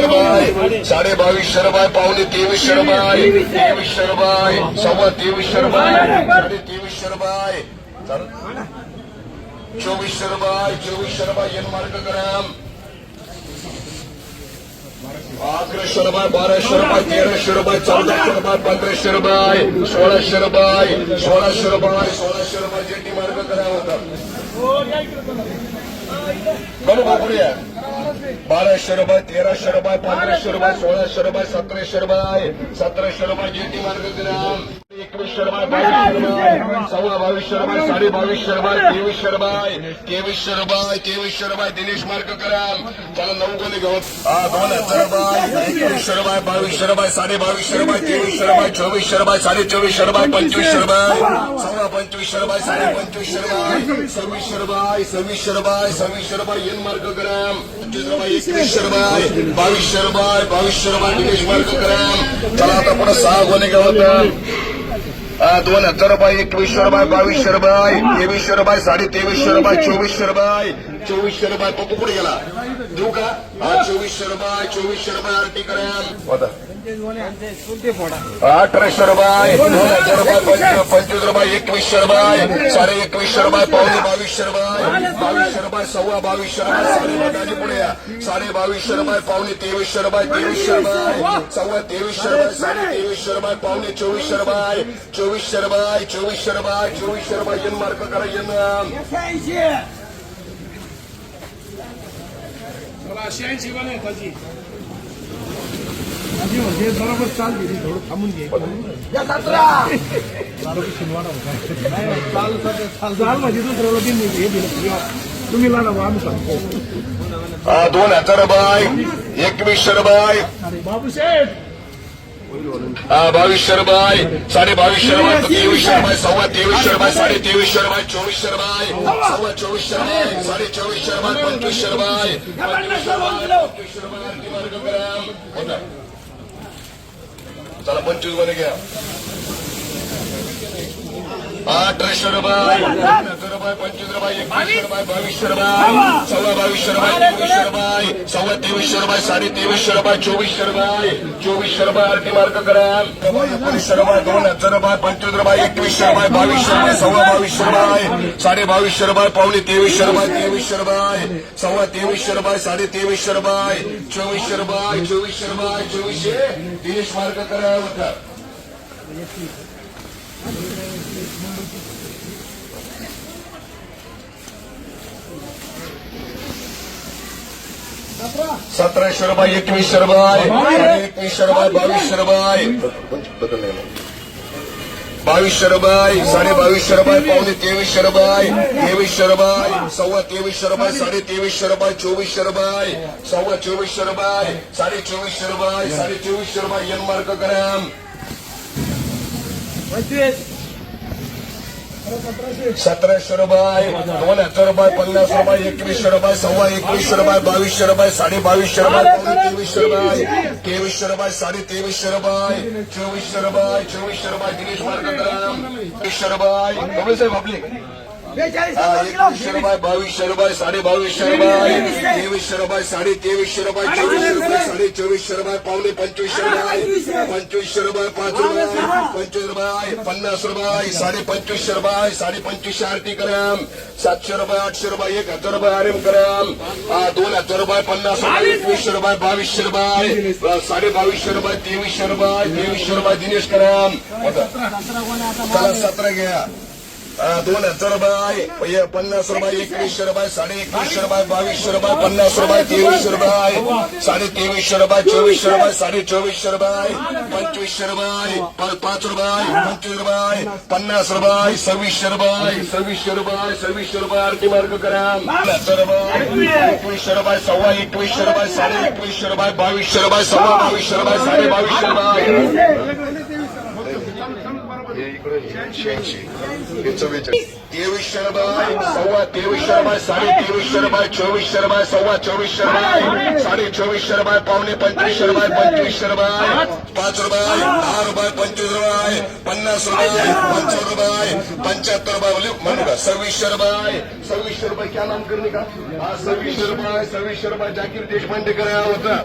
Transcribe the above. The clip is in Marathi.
रुपये साडे बावीसशे रुपये पावणे तेवीसशे रुपये तेवीसशे रुपये सव्वा तेवीसशे रुपये साडे तेवीसशे रुपये चाल- चोवीसशे रुपये चोवीसशे रुपये येन मार्क ग्राम अकराशे रुपये बाराशे रुपये तेराशे रुपये चौदाशे रुपये पंधराशे रुपये सोळाशे रुपये सोळाशे रुपये सोळाशे रुपये जेटी मार्ग करा होता. बरं बापरूया बाराशे रुपये तेराशे रुपये पंधराशे रुपये सोळाशे रुपये सतराशे रुपये सतराशे रुपये जेटी मार्ग करा एकवीसशे रुपये बावीसशे रुपये सव्वा बावीसशे रुपये साडे बावीसशे रुपये तेवीसशे रुपये तेवीसशे रुपये तेवीसशे रुपये दिनेश मार्ग करा त्याला नऊ कोणी गवत हा दोन हजार रुपये एकवीसशे रुपये बावीसशे रुपये साडे बावीसशे रुपये तेवीसशे रुपये चोवीसशे रुपये साडे चोवीसशे रुपये पंचवीसशे रुपये सव्वा पंचवीसशे रुपये साडे पंचवीसशे रुपये सव्वीसशे रुपये सव्वीसशे रुपये सव्वीसशे रुपये येन मार्ग ग्राम पंचवीस रुपये एकवीसशे रुपये बावीसशे रुपये बावीसशे रुपये दिनेश मार्ग ग्राम चला आता पुढे सहा कोणी गवत हा, दोन हजार रुपये एकवीसशे रुपये बावीसशे रुपये तेवीसशे रुपये साडे तेवीसशे रुपये चोवीसशे रुपये चोवीसशे रुपये पप्पू कुठे गेला देऊ का हा चोवीसशे रुपये चोवीसशे रुपये आरटी करा अठराशे रुपये दोन हजार रुपये पंचवीस रुपये एकवीसशे रुपये साडे एकवीसशे रुपये पावणे बावीसशे रुपये बावीसशे रुपये सव्वा बावीसशे रुपये साडे बघाली पुढे. साडे बावीसशे रुपये पावणे तेवीसशे रुपये तेवीसशे रुपये सव्वा तेवीसशे रुपये साडे तेवीसशे रुपये पावणे चोवीसशे रुपये चोवीसशे रुपये चोवीसशे रुपये चोवीसशे रुपये येन मार्क करा येन शहाऐंशी वाला आहे ताजी ताजी म्हणजे बरोबर चाल दिली थोडं थांबून घे चाल चाल म्हणजे दुसऱ्याला बिन हे दिलं तुम्ही लाडा बा, आम्ही सांगतो हा, दोन हजार साडे सव्वा तेवीसशे शर्मा साडे सव्वा साडे चोवीस शर्मा पंचवीसशे रुपये शर्मा चला पंचवीसमध्ये घ्या. अठराशे रुपये दोन रुपये पंचवीस रुपये एकवीसशे रुपये बावीसशे रुपये सव्वा बावीसशे रुपये तेवीसशे रुपये सव्वा तेवीसशे रुपये साडे तेवीसशे रुपये चोवीसशे रुपये चोवीसशे रुपये आरती मार्क करा. एकोणीसशे रुपये दोन हजार रुपये पंचवीस रुपये एकवीसशे रुपये बावीसशे रुपये सव्वा बावीसशे रुपये साडे बावीसशे रुपये पावणे तेवीसशे रुपये तेवीसशे रुपये सव्वा तेवीसशे रुपये साडे तेवीसशे रुपये चोवीसशे रुपये चोवीसशे रुपये चोवीसशे मार्क करा होता सतराशे रुपये एकवीसशे रुपये साडे एकवीसशे रुपये बावीसशे रुपये बदल नाही ना. बावीसशे रुपये साडे बावीसशे रुपये पावणे तेवीसशे रुपये तेवीसशे रुपये सव्वा तेवीसशे रुपये साडे तेवीसशे रुपये चोवीसशे रुपये सव्वा चोवीसशे रुपये साडे चोवीसशे रुपये साडे चोवीसशे रुपये यन मार्क ग्राम सतराशे रुपये दोन हजार रुपये पन्नास रुपये एकवीसशे रुपये सव्वा एकवीसशे रुपये बावीसशे रुपये साडे बावीसशे रुपये तेवीसशे रुपये तेवीसशे रुपये साडे तेवीसशे रुपये चोवीसशे रुपये चोवीसशे रुपये दिनेश मार्ग रुपये कबीर एकवीसशे रुपये बावीसशे रुपये साडे बावीसशे रुपये तेवीसशे रुपये साडे तेवीसशे रुपये चोवीसशे रुपये साडे चोवीसशे रुपये पावणे पंचवीसशे रुपये पंचवीसशे रुपये पाच रुपये पंचवीस रुपये पन्नास रुपये साडे पंचवीसशे रुपये साडे पंचवीसशे आरती ग्राम सातशे रुपये आठशे रुपये एक हजार रुपये आर एम ग्राम हा, दोन हजार रुपये पन्नास रुपये एकवीसशे रुपये बावीसशे रुपये साडे बावीसशे रुपये तेवीसशे रुपये तेवीसशे रुपये दिनेश ग्राम चला सतरा घ्या हा, दोन हजार रुपये पन्नास रुपये एकवीसशे रुपये साडे एकवीसशे रुपये बावीसशे रुपये पन्नास रुपये तेवीसशे रुपये साडे तेवीसशे रुपये चोवीसशे रुपये साडे चोवीसशे रुपये पंचवीसशे रुपये पाच रुपये पंचवीस रुपये पन्नास रुपये सव्वीसशे रुपये सव्वीसशे रुपये सव्वीसशे रुपये आरती मार्ग करा. हजार रुपये एकवीसशे रुपये सव्वा एकवीसशे रुपये साडे एकवीसशे रुपये बावीसशे रुपये सव्वा बावीसशे रुपये साडे बावीसशे रुपये. तेवीसशे रुपये सव्वा तेवीस रुपये साडे तेवीसशे रुपये चोवीसशे रुपये सव्वा चोवीस रुपये साडे चोवीस रुपये पावणे पंचवीस शरबाय पंचवीस रुपये पाच रुपये दहा रुपये पंचवीस रुपये पन्नास रुपये पंचावन्न रुपये पंच्याहत्तर रुपये बोलू म्हणू का सव्वीसशे रुपये सव्वीसशे रुपये क्या नाम करणे का? हा सव्वीसशे रुपये सव्वीसशे रुपये जाकीर देशपांडे करा होता.